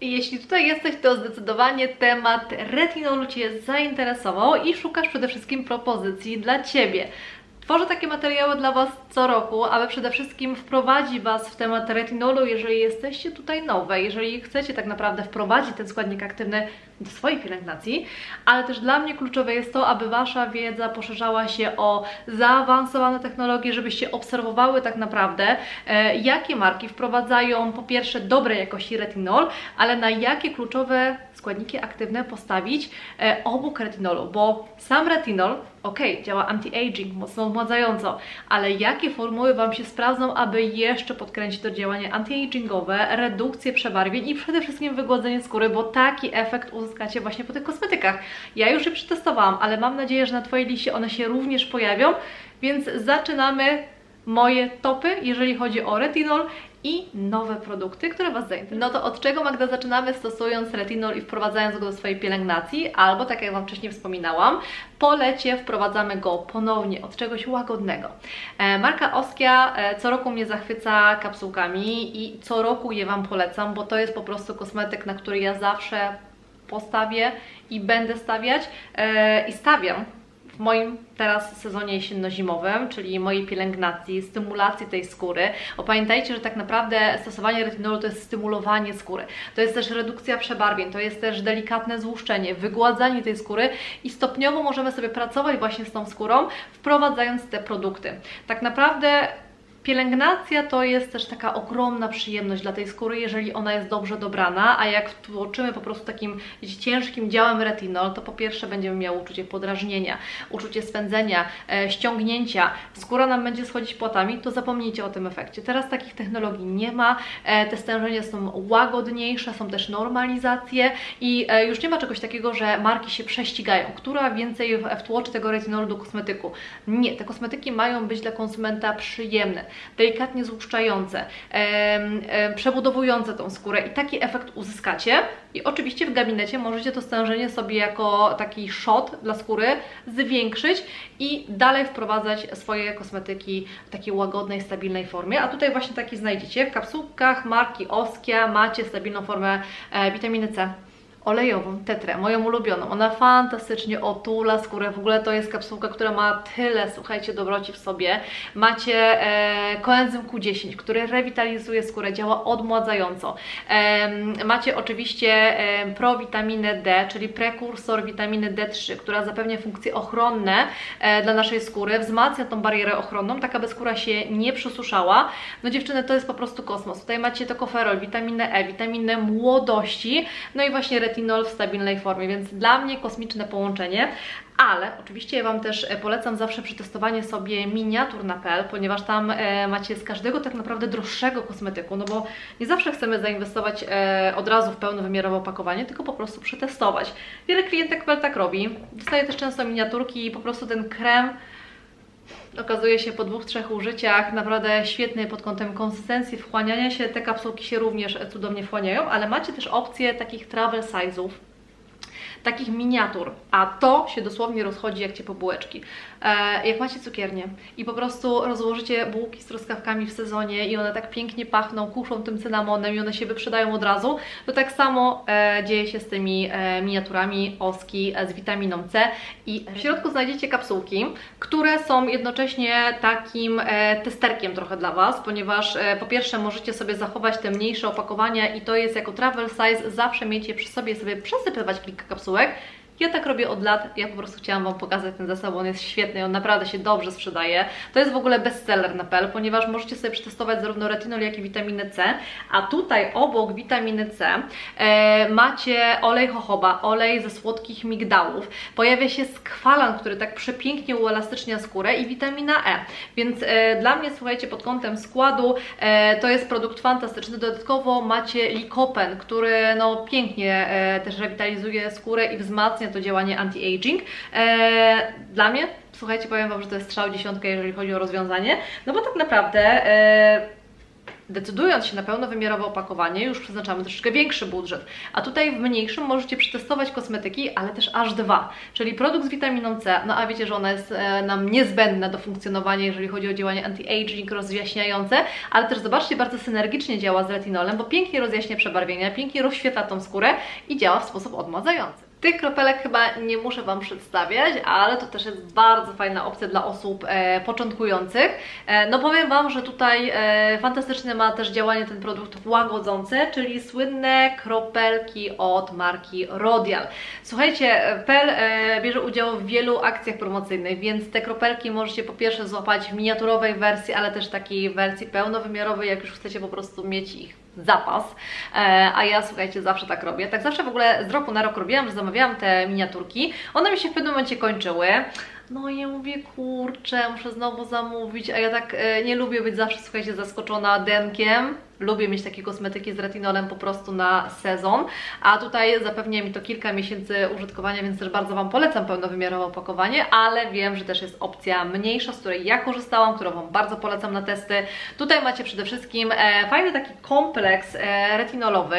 Jeśli tutaj jesteś, to zdecydowanie temat retinolu Cię zainteresował i szukasz przede wszystkim propozycji dla Ciebie. Tworzę takie materiały dla Was co roku, aby przede wszystkim wprowadzić Was w temat retinolu, jeżeli jesteście tutaj nowe, jeżeli chcecie tak naprawdę wprowadzić ten składnik aktywny do swojej pielęgnacji, ale też dla mnie kluczowe jest to, aby Wasza wiedza poszerzała się o zaawansowane technologie, żebyście obserwowały tak naprawdę, e, jakie marki wprowadzają po pierwsze dobrej jakości retinol, ale na jakie kluczowe składniki aktywne postawić e, obok retinolu, bo sam retinol, ok, działa anti-aging, mocno odmładzająco, ale jakie formuły Wam się sprawdzą, aby jeszcze podkręcić to działanie anti-agingowe, redukcję przebarwień i przede wszystkim wygładzenie skóry, bo taki efekt uzyskacie właśnie po tych kosmetykach. Ja już je przetestowałam, ale mam nadzieję, że na Twojej liście one się również pojawią, więc zaczynamy moje topy, jeżeli chodzi o retinol i nowe produkty, które Was zainteresują. No to od czego Magda zaczynamy stosując retinol i wprowadzając go do swojej pielęgnacji, albo tak jak Wam wcześniej wspominałam, po lecie wprowadzamy go ponownie od czegoś łagodnego. E, marka Oskia e, co roku mnie zachwyca kapsułkami i co roku je Wam polecam, bo to jest po prostu kosmetyk, na który ja zawsze postawię i będę stawiać e, i stawiam w moim teraz sezonie jesienno-zimowym, czyli mojej pielęgnacji, stymulacji tej skóry. Bo pamiętajcie, że tak naprawdę stosowanie retinolu to jest stymulowanie skóry. To jest też redukcja przebarwień, to jest też delikatne złuszczenie, wygładzanie tej skóry i stopniowo możemy sobie pracować właśnie z tą skórą, wprowadzając te produkty. Tak naprawdę Pielęgnacja to jest też taka ogromna przyjemność dla tej skóry, jeżeli ona jest dobrze dobrana, a jak wtłoczymy po prostu takim ciężkim działem retinol, to po pierwsze będziemy miały uczucie podrażnienia, uczucie spędzenia, e, ściągnięcia, skóra nam będzie schodzić płatami, to zapomnijcie o tym efekcie. Teraz takich technologii nie ma, e, te stężenia są łagodniejsze, są też normalizacje i e, już nie ma czegoś takiego, że marki się prześcigają, która więcej wtłoczy tego retinolu do kosmetyku. Nie, te kosmetyki mają być dla konsumenta przyjemne delikatnie złuszczające, przebudowujące tą skórę i taki efekt uzyskacie. I oczywiście w gabinecie możecie to stężenie sobie jako taki shot dla skóry zwiększyć i dalej wprowadzać swoje kosmetyki w takiej łagodnej, stabilnej formie. A tutaj właśnie taki znajdziecie w kapsułkach marki Oskia, macie stabilną formę e, witaminy C olejową, tetrę, moją ulubioną. Ona fantastycznie otula skórę. W ogóle to jest kapsułka, która ma tyle, słuchajcie, dobroci w sobie. Macie e, koenzym Q10, który rewitalizuje skórę, działa odmładzająco. E, macie oczywiście e, prowitaminę D, czyli prekursor witaminy D3, która zapewnia funkcje ochronne e, dla naszej skóry, wzmacnia tą barierę ochronną, tak aby skóra się nie przysuszała. No dziewczyny, to jest po prostu kosmos. Tutaj macie tokoferol, witaminę E, witaminę młodości, no i właśnie retinol retinol w stabilnej formie, więc dla mnie kosmiczne połączenie. Ale oczywiście ja Wam też e, polecam zawsze przetestowanie sobie miniatur na PL, ponieważ tam e, macie z każdego tak naprawdę droższego kosmetyku, no bo nie zawsze chcemy zainwestować e, od razu w pełnowymiarowe opakowanie, tylko po prostu przetestować. Wiele klientek PL tak robi. Dostaję też często miniaturki i po prostu ten krem okazuje się po dwóch, trzech użyciach naprawdę świetny pod kątem konsystencji, wchłaniania się. Te kapsułki się również cudownie wchłaniają, ale macie też opcję takich travel size'ów, takich miniatur, a to się dosłownie rozchodzi jak ciepłe bułeczki. E, jak macie cukiernię i po prostu rozłożycie bułki z truskawkami w sezonie i one tak pięknie pachną, kuszą tym cynamonem i one się wyprzedają od razu, to tak samo e, dzieje się z tymi e, miniaturami oski z witaminą C i w środku znajdziecie kapsułki, które są jednocześnie takim e, testerkiem trochę dla Was, ponieważ e, po pierwsze możecie sobie zachować te mniejsze opakowania i to jest jako travel size, zawsze mieć je przy sobie, sobie przesypywać kilka kapsułek work. Ja tak robię od lat, ja po prostu chciałam Wam pokazać ten zestaw, on jest świetny, on naprawdę się dobrze sprzedaje. To jest w ogóle bestseller na PL, ponieważ możecie sobie przetestować zarówno retinol, jak i witaminę C, a tutaj obok witaminy C e, macie olej jojoba, olej ze słodkich migdałów, pojawia się skwalan, który tak przepięknie uelastycznia skórę i witamina E, więc e, dla mnie, słuchajcie, pod kątem składu e, to jest produkt fantastyczny, dodatkowo macie likopen, który no pięknie e, też rewitalizuje skórę i wzmacnia to działanie anti-aging. Eee, dla mnie, słuchajcie, powiem Wam, że to jest strzał dziesiątka, jeżeli chodzi o rozwiązanie, no bo tak naprawdę... Eee, decydując się na pełnowymiarowe opakowanie, już przeznaczamy troszeczkę większy budżet. A tutaj w mniejszym możecie przetestować kosmetyki, ale też aż dwa, czyli produkt z witaminą C, no a wiecie, że ona jest e, nam niezbędna do funkcjonowania, jeżeli chodzi o działanie anti-aging, rozjaśniające, ale też zobaczcie, bardzo synergicznie działa z retinolem, bo pięknie rozjaśnia przebarwienia, pięknie rozświetla tą skórę i działa w sposób odmładzający. Tych kropelek chyba nie muszę Wam przedstawiać, ale to też jest bardzo fajna opcja dla osób e, początkujących. E, no powiem Wam, że tutaj e, fantastyczne ma też działanie ten produkt łagodzące, czyli słynne kropelki od marki Rodial. Słuchajcie, PEL e, bierze udział w wielu akcjach promocyjnych, więc te kropelki możecie po pierwsze złapać w miniaturowej wersji, ale też takiej wersji pełnowymiarowej, jak już chcecie po prostu mieć ich zapas, e, a ja słuchajcie, zawsze tak robię. Tak zawsze w ogóle z roku na rok robiłam, że zamawiałam te miniaturki. One mi się w pewnym momencie kończyły. No i ja mówię, kurczę, muszę znowu zamówić, a ja tak e, nie lubię być zawsze, słuchajcie, zaskoczona denkiem. Lubię mieć takie kosmetyki z retinolem po prostu na sezon, a tutaj zapewnia mi to kilka miesięcy użytkowania, więc też bardzo Wam polecam pełnowymiarowe opakowanie, ale wiem, że też jest opcja mniejsza, z której ja korzystałam, którą Wam bardzo polecam na testy. Tutaj macie przede wszystkim e, fajny taki kompleks e, retinolowy,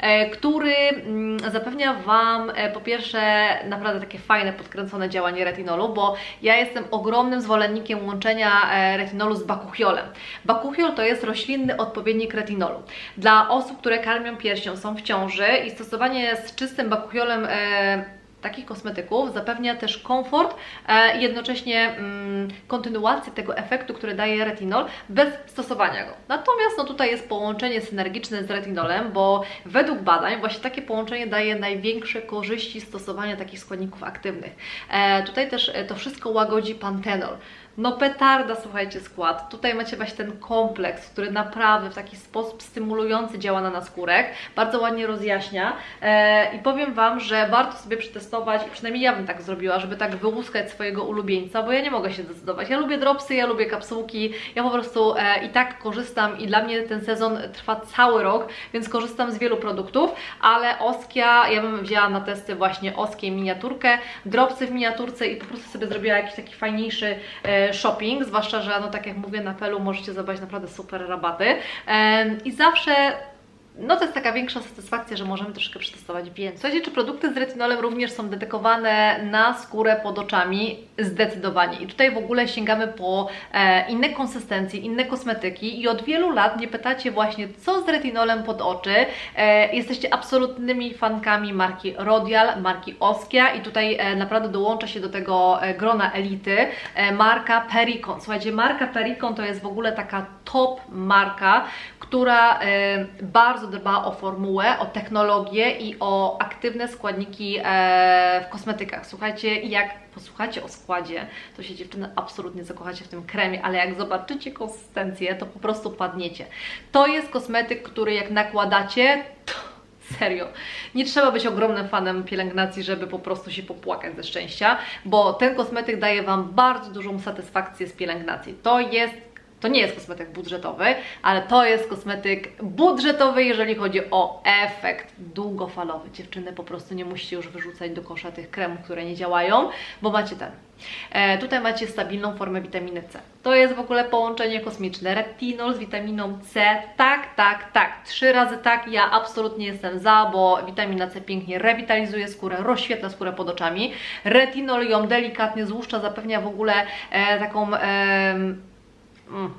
e, który mm, zapewnia Wam po pierwsze naprawdę takie fajne, podkręcone działanie retinolu, bo ja jestem ogromnym zwolennikiem łączenia retinolu z bakuchiolem. Bakuchiol to jest roślinny odpowiednik retinolu. Dla osób, które karmią piersią, są w ciąży i stosowanie z czystym bakuchiolem e, takich kosmetyków zapewnia też komfort e, i jednocześnie mm, kontynuację tego efektu, który daje retinol bez stosowania go. Natomiast no, tutaj jest połączenie synergiczne z retinolem, bo według badań właśnie takie połączenie daje największe korzyści stosowania takich składników aktywnych. E, tutaj też e, to wszystko łagodzi pantenol. No petarda, słuchajcie, skład. Tutaj macie właśnie ten kompleks, który naprawdę w taki sposób stymulujący działa na naskórek, bardzo ładnie rozjaśnia i powiem Wam, że warto sobie przetestować, i przynajmniej ja bym tak zrobiła, żeby tak wyłuskać swojego ulubieńca, bo ja nie mogę się zdecydować. Ja lubię dropsy, ja lubię kapsułki, ja po prostu e, i tak korzystam i dla mnie ten sezon trwa cały rok, więc korzystam z wielu produktów, ale Oskia, ja bym wzięła na testy właśnie Oskię miniaturkę, dropsy w miniaturce i po prostu sobie zrobiła jakiś taki fajniejszy e, shopping, zwłaszcza, że no tak jak mówię na Pelu możecie zobaczyć naprawdę super rabaty i zawsze no to jest taka większa satysfakcja, że możemy troszkę przetestować więcej. Czy produkty z retinolem również są dedykowane na skórę pod oczami? Zdecydowanie. I tutaj w ogóle sięgamy po e, inne konsystencje, inne kosmetyki i od wielu lat nie pytacie właśnie, co z retinolem pod oczy. E, jesteście absolutnymi fankami marki Rodial, marki Oskia i tutaj e, naprawdę dołącza się do tego e, grona elity e, marka Pericon. Słuchajcie, marka Pericon to jest w ogóle taka top marka, która e, bardzo dba o formułę, o technologię i o aktywne składniki e, w kosmetykach. Słuchajcie, jak posłuchacie o składzie, to się dziewczyny absolutnie zakochacie w tym kremie, ale jak zobaczycie konsystencję, to po prostu padniecie. To jest kosmetyk, który jak nakładacie, Serio. Nie trzeba być ogromnym fanem pielęgnacji, żeby po prostu się popłakać ze szczęścia, bo ten kosmetyk daje Wam bardzo dużą satysfakcję z pielęgnacji. To jest to nie jest kosmetyk budżetowy, ale to jest kosmetyk budżetowy, jeżeli chodzi o efekt długofalowy. Dziewczyny po prostu nie musicie już wyrzucać do kosza tych kremów, które nie działają, bo macie ten. E, tutaj macie stabilną formę witaminy C. To jest w ogóle połączenie kosmiczne. Retinol z witaminą C. Tak, tak, tak. Trzy razy tak. Ja absolutnie jestem za, bo witamina C pięknie rewitalizuje skórę, rozświetla skórę pod oczami. Retinol ją delikatnie złuszcza, zapewnia w ogóle e, taką... E, mm,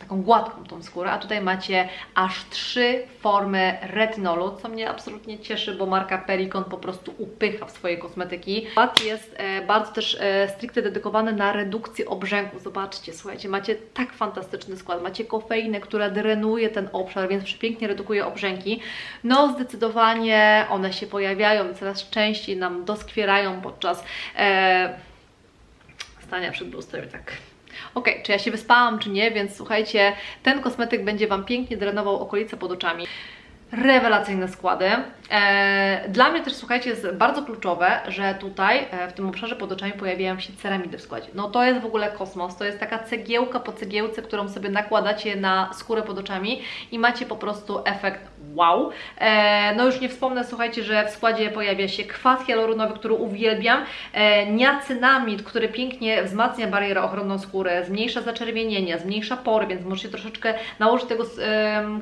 taką gładką tą skórę, a tutaj macie aż trzy formy retinolu, co mnie absolutnie cieszy, bo marka Pericon po prostu upycha w swoje kosmetyki. Skład jest e, bardzo też e, stricte dedykowany na redukcję obrzęku. Zobaczcie, słuchajcie, macie tak fantastyczny skład, macie kofeinę, która drenuje ten obszar, więc przepięknie redukuje obrzęki. No zdecydowanie one się pojawiają coraz częściej nam doskwierają podczas e, stania przed lustrem tak Ok, czy ja się wyspałam, czy nie, więc słuchajcie, ten kosmetyk będzie Wam pięknie drenował okolice pod oczami rewelacyjne składy. E, dla mnie też, słuchajcie, jest bardzo kluczowe, że tutaj e, w tym obszarze pod oczami pojawiają się ceramidy w składzie. No to jest w ogóle kosmos, to jest taka cegiełka po cegiełce, którą sobie nakładacie na skórę pod oczami i macie po prostu efekt wow. E, no już nie wspomnę, słuchajcie, że w składzie pojawia się kwas hialuronowy, który uwielbiam, niacynamid, który pięknie wzmacnia barierę ochronną skóry, zmniejsza zaczerwienienia, zmniejsza pory, więc możecie troszeczkę nałożyć tego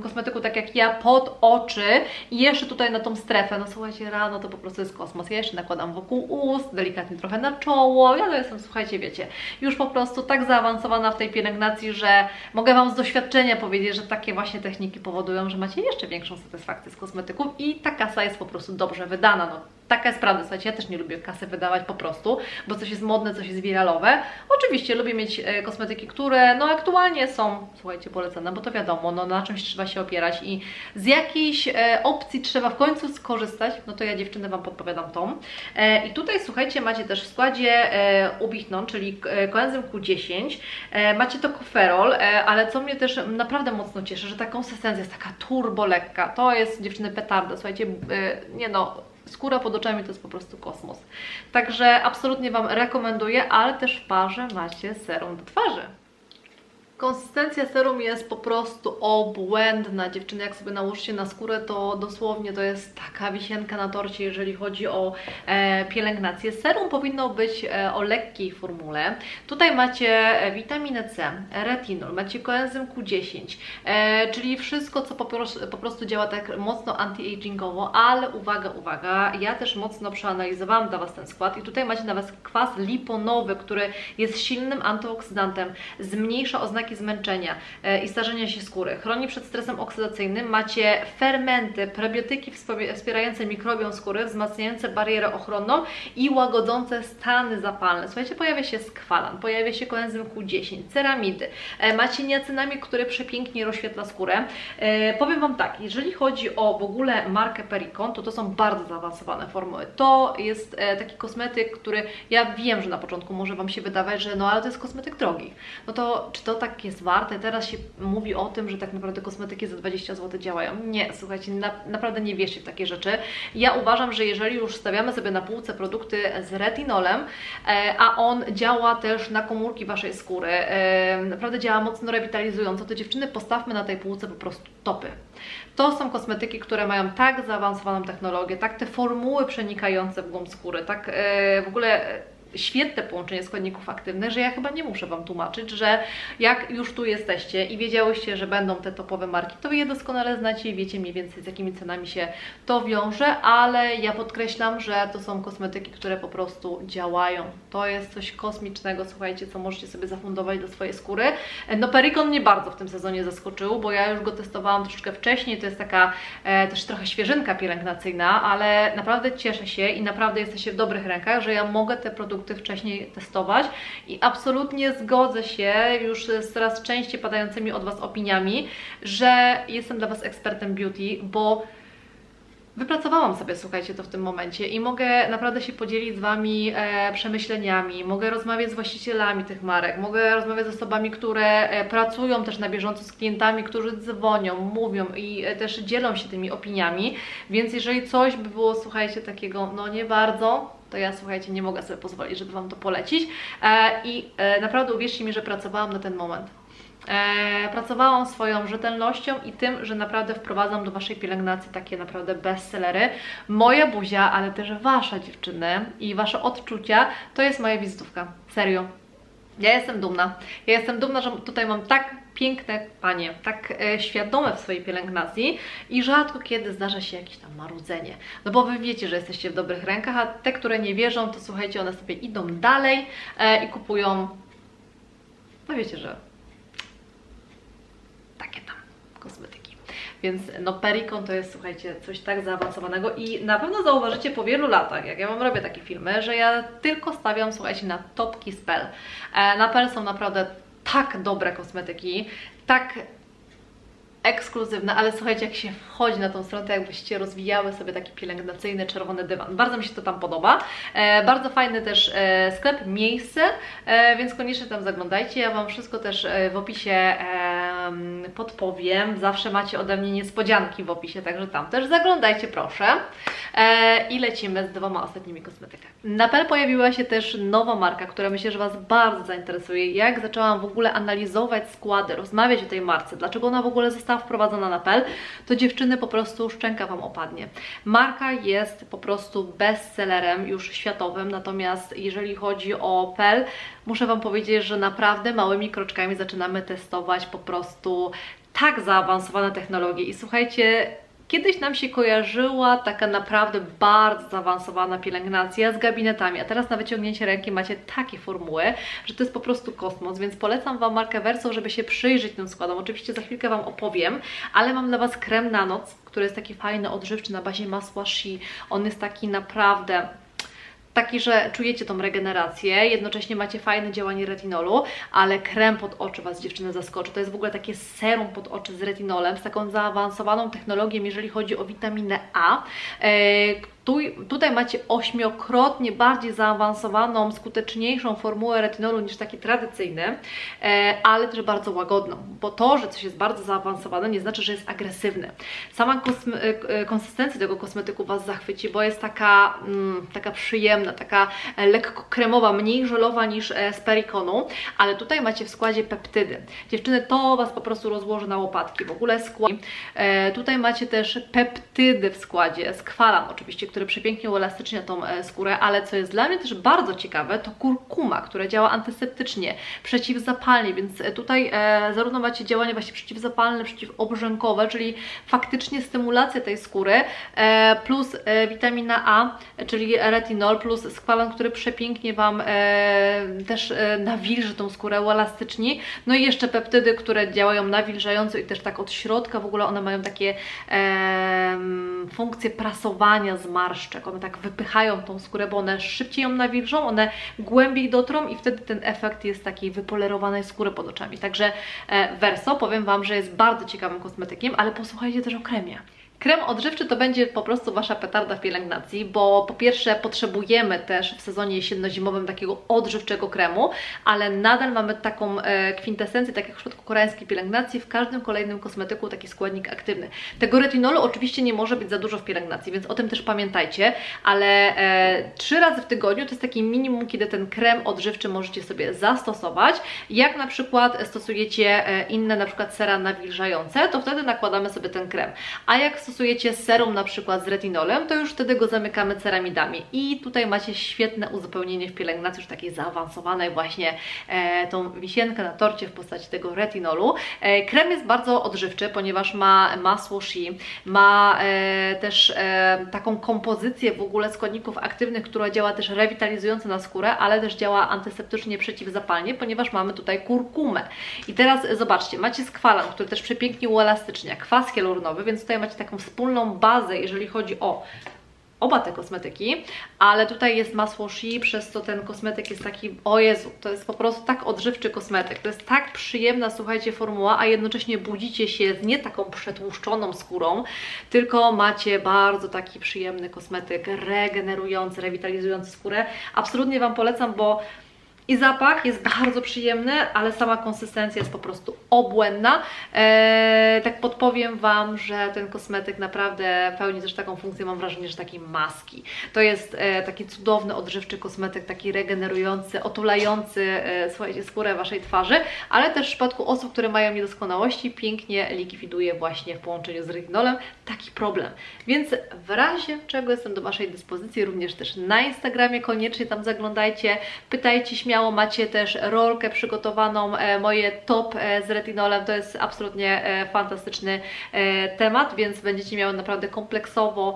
kosmetyku tak jak ja pod oczy i jeszcze tutaj na tą strefę, no słuchajcie, rano to po prostu jest kosmos. Ja jeszcze nakładam wokół ust, delikatnie trochę na czoło, ja to jestem, słuchajcie, wiecie, już po prostu tak zaawansowana w tej pielęgnacji, że mogę Wam z doświadczenia powiedzieć, że takie właśnie techniki powodują, że macie jeszcze większą satysfakcję z kosmetyków i ta kasa jest po prostu dobrze wydana. No, taka jest prawda, słuchajcie, ja też nie lubię kasy wydawać po prostu, bo coś jest modne, coś jest wiralowe. Oczywiście lubię mieć e, kosmetyki, które no aktualnie są, słuchajcie, polecane, bo to wiadomo, no na czymś trzeba się opierać i z jakiejś e, opcji trzeba w końcu skorzystać, no to ja dziewczyny Wam podpowiadam tą. E, I tutaj, słuchajcie, macie też w składzie ubichnon, czyli koenzym Q10, e, macie to koferol, ale co mnie też naprawdę mocno cieszy, że ta konsystencja jest taka turbo lekka, to jest dziewczyny petarda, słuchajcie, nie no, skóra pod oczami to jest po prostu kosmos. Także absolutnie Wam rekomenduję, ale też w parze macie serum do twarzy. Konsystencja serum jest po prostu obłędna. Dziewczyny, jak sobie nałożycie na skórę, to dosłownie to jest taka wisienka na torcie, jeżeli chodzi o e, pielęgnację. Serum powinno być e, o lekkiej formule. Tutaj macie e, witaminę C, retinol, macie koenzym Q10, e, czyli wszystko, co po, po prostu działa tak mocno anti-agingowo, ale uwaga, uwaga, ja też mocno przeanalizowałam dla Was ten skład i tutaj macie na Was kwas liponowy, który jest silnym antyoksydantem, zmniejsza oznaki zmęczenia e, i starzenia się skóry, chroni przed stresem oksydacyjnym, macie fermenty, prebiotyki wspierające mikrobiom skóry, wzmacniające barierę ochronną i łagodzące stany zapalne. Słuchajcie, pojawia się skwalan, pojawia się koenzym Q10, ceramidy, e, macie niacynamid, który przepięknie rozświetla skórę. E, powiem Wam tak, jeżeli chodzi o w ogóle markę Pericon, to to są bardzo zaawansowane formuły. To jest taki kosmetyk, który ja wiem, że na początku może Wam się wydawać, że no ale to jest kosmetyk drogi. No to czy to tak jest warte? Teraz się mówi o tym, że tak naprawdę kosmetyki za 20 zł działają. Nie, słuchajcie, na, naprawdę nie wierzcie w takie rzeczy. Ja uważam, że jeżeli już stawiamy sobie na półce produkty z retinolem, e, a on działa też na komórki Waszej skóry, e, naprawdę działa mocno rewitalizująco, to dziewczyny postawmy na tej półce po prostu topy. To są kosmetyki, które mają tak zaawansowaną technologię, tak te formuły przenikające w głąb skóry, tak e, w ogóle świetne połączenie składników aktywnych, że ja chyba nie muszę Wam tłumaczyć, że jak już tu jesteście i wiedziałyście, że będą te topowe marki, to je doskonale znacie i wiecie mniej więcej z jakimi cenami się to wiąże, ale ja podkreślam, że to są kosmetyki, które po prostu działają. To jest coś kosmicznego, słuchajcie, co możecie sobie zafundować do swojej skóry. No Pericon mnie bardzo w tym sezonie zaskoczył, bo ja już go testowałam troszeczkę wcześniej, to jest taka e, też trochę świeżynka pielęgnacyjna, ale naprawdę cieszę się i naprawdę jesteście w dobrych rękach, że ja mogę te produkty wcześniej testować i absolutnie zgodzę się już z coraz częściej padającymi od Was opiniami, że jestem dla Was ekspertem beauty, bo Wypracowałam sobie, słuchajcie, to w tym momencie i mogę naprawdę się podzielić z Wami e, przemyśleniami, mogę rozmawiać z właścicielami tych marek, mogę rozmawiać z osobami, które e, pracują też na bieżąco z klientami, którzy dzwonią, mówią i e, też dzielą się tymi opiniami, więc jeżeli coś by było, słuchajcie, takiego, no nie bardzo, to ja, słuchajcie, nie mogę sobie pozwolić, żeby Wam to polecić e, i e, naprawdę uwierzcie mi, że pracowałam na ten moment. E, pracowałam swoją rzetelnością i tym, że naprawdę wprowadzam do Waszej pielęgnacji takie naprawdę bestsellery. Moja buzia, ale też Wasza dziewczyny i Wasze odczucia to jest moja wizytówka. Serio. Ja jestem dumna. Ja jestem dumna, że tutaj mam tak piękne panie, tak e, świadome w swojej pielęgnacji i rzadko kiedy zdarza się jakieś tam marudzenie. No bo Wy wiecie, że jesteście w dobrych rękach, a te, które nie wierzą, to słuchajcie, one sobie idą dalej e, i kupują, no wiecie, że takie tam kosmetyki. Więc no Pericon to jest, słuchajcie, coś tak zaawansowanego i na pewno zauważycie po wielu latach, jak ja Wam robię takie filmy, że ja tylko stawiam, słuchajcie, na topki z Pel. E, na Pel są naprawdę tak dobre kosmetyki, tak ekskluzywne, ale słuchajcie, jak się wchodzi na tą stronę, jakbyście rozwijały sobie taki pielęgnacyjny czerwony dywan. Bardzo mi się to tam podoba. E, bardzo fajny też e, sklep, miejsce, e, więc koniecznie tam zaglądajcie. Ja Wam wszystko też e, w opisie e, podpowiem. Zawsze macie ode mnie niespodzianki w opisie, także tam też zaglądajcie proszę. E, I lecimy z dwoma ostatnimi kosmetykami. Na Pel pojawiła się też nowa marka, która myślę, że Was bardzo zainteresuje. Jak zaczęłam w ogóle analizować składy, rozmawiać o tej marce, dlaczego ona w ogóle została wprowadzona na Pel, to dziewczyny po prostu szczęka Wam opadnie. Marka jest po prostu bestsellerem już światowym, natomiast jeżeli chodzi o Pel, muszę Wam powiedzieć, że naprawdę małymi kroczkami zaczynamy testować po prostu tak zaawansowane technologie i słuchajcie, Kiedyś nam się kojarzyła taka naprawdę bardzo zaawansowana pielęgnacja z gabinetami, a teraz na wyciągnięcie ręki macie takie formuły, że to jest po prostu kosmos, więc polecam Wam markę Verso, żeby się przyjrzeć tym składom. Oczywiście za chwilkę Wam opowiem, ale mam dla Was krem na noc, który jest taki fajny, odżywczy na bazie masła shea. On jest taki naprawdę taki, że czujecie tą regenerację, jednocześnie macie fajne działanie retinolu, ale krem pod oczy Was dziewczyny zaskoczy. To jest w ogóle takie serum pod oczy z retinolem, z taką zaawansowaną technologią, jeżeli chodzi o witaminę A, e, tu, tutaj macie ośmiokrotnie bardziej zaawansowaną, skuteczniejszą formułę retinolu niż taki tradycyjny, e, ale też bardzo łagodną, bo to, że coś jest bardzo zaawansowane nie znaczy, że jest agresywne. Sama e, konsystencja tego kosmetyku Was zachwyci, bo jest taka, mm, taka przyjemna, taka lekko kremowa, mniej żelowa niż e, z perikonu, ale tutaj macie w składzie peptydy. Dziewczyny, to Was po prostu rozłoży na łopatki. W ogóle skład. E, tutaj macie też peptydy w składzie, skwalam oczywiście, który przepięknie uelastycznia tą e, skórę, ale co jest dla mnie też bardzo ciekawe, to kurkuma, która działa antyseptycznie, przeciwzapalnie, więc e, tutaj e, zarówno macie działanie właśnie przeciwzapalne, przeciwobrzękowe, czyli faktycznie stymulacja tej skóry, plus witamina A, czyli retinol, plus skwalan, który przepięknie Wam też nawilży tą skórę, uelastyczni, no i jeszcze peptydy, które działają nawilżająco i też tak od środka, w ogóle one mają takie funkcje prasowania, zmarszczeń, marszczek. One tak wypychają tą skórę, bo one szybciej ją nawilżą, one głębiej dotrą i wtedy ten efekt jest takiej wypolerowanej skóry pod oczami. Także e, Verso, powiem Wam, że jest bardzo ciekawym kosmetykiem, ale posłuchajcie też o kremie. Krem odżywczy to będzie po prostu Wasza petarda w pielęgnacji, bo po pierwsze potrzebujemy też w sezonie jesienno-zimowym takiego odżywczego kremu, ale nadal mamy taką e, kwintesencję, tak jak w przypadku koreańskiej pielęgnacji, w każdym kolejnym kosmetyku taki składnik aktywny. Tego retinolu oczywiście nie może być za dużo w pielęgnacji, więc o tym też pamiętajcie, ale e, trzy razy w tygodniu to jest taki minimum, kiedy ten krem odżywczy możecie sobie zastosować. Jak na przykład stosujecie e, inne na przykład sera nawilżające, to wtedy nakładamy sobie ten krem. A jak stosujecie serum na przykład z retinolem, to już wtedy go zamykamy ceramidami. I tutaj macie świetne uzupełnienie w pielęgnacji, już takiej zaawansowanej właśnie e, tą wisienkę na torcie w postaci tego retinolu. E, krem jest bardzo odżywczy, ponieważ ma masło shea, ma e, też e, taką kompozycję w ogóle składników aktywnych, która działa też rewitalizująco na skórę, ale też działa antyseptycznie przeciwzapalnie, ponieważ mamy tutaj kurkumę. I teraz zobaczcie, macie skwalan, który też przepięknie uelastycznia, kwas hialuronowy, więc tutaj macie taką wspólną bazę, jeżeli chodzi o oba te kosmetyki, ale tutaj jest masło Shea, przez co ten kosmetyk jest taki, o Jezu, to jest po prostu tak odżywczy kosmetyk, to jest tak przyjemna, słuchajcie, formuła, a jednocześnie budzicie się z nie taką przetłuszczoną skórą, tylko macie bardzo taki przyjemny kosmetyk, regenerujący, rewitalizujący skórę. Absolutnie Wam polecam, bo i zapach jest bardzo przyjemny, ale sama konsystencja jest po prostu obłędna. Eee, tak podpowiem Wam, że ten kosmetyk naprawdę pełni też taką funkcję, mam wrażenie, że takiej maski. To jest e, taki cudowny, odżywczy kosmetyk, taki regenerujący, otulający, e, słuchajcie, skórę Waszej twarzy, ale też w przypadku osób, które mają niedoskonałości, pięknie likwiduje właśnie w połączeniu z retinolem taki problem. Więc w razie czego jestem do Waszej dyspozycji, również też na Instagramie, koniecznie tam zaglądajcie, pytajcie śmiało, macie też rolkę przygotowaną, e, moje top e, z retinolem, to jest absolutnie e, fantastyczny temat, więc będziecie miały naprawdę kompleksowo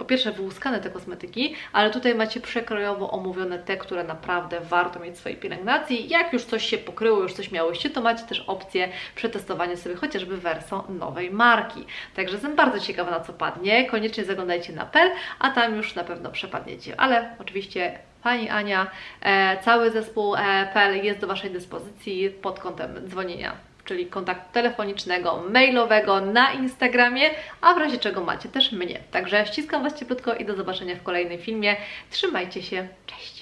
po pierwsze wyłuskane te kosmetyki, ale tutaj macie przekrojowo omówione te, które naprawdę warto mieć w swojej pielęgnacji. Jak już coś się pokryło, już coś miałyście, to macie też opcję przetestowania sobie chociażby wersą nowej marki. Także jestem bardzo ciekawa na co padnie. Koniecznie zaglądajcie na PEL, a tam już na pewno przepadniecie. Ale oczywiście Pani Ania, e, cały zespół e, PEL jest do Waszej dyspozycji pod kątem dzwonienia czyli kontaktu telefonicznego, mailowego, na Instagramie, a w razie czego macie też mnie. Także ściskam Was cieplutko i do zobaczenia w kolejnym filmie. Trzymajcie się, cześć!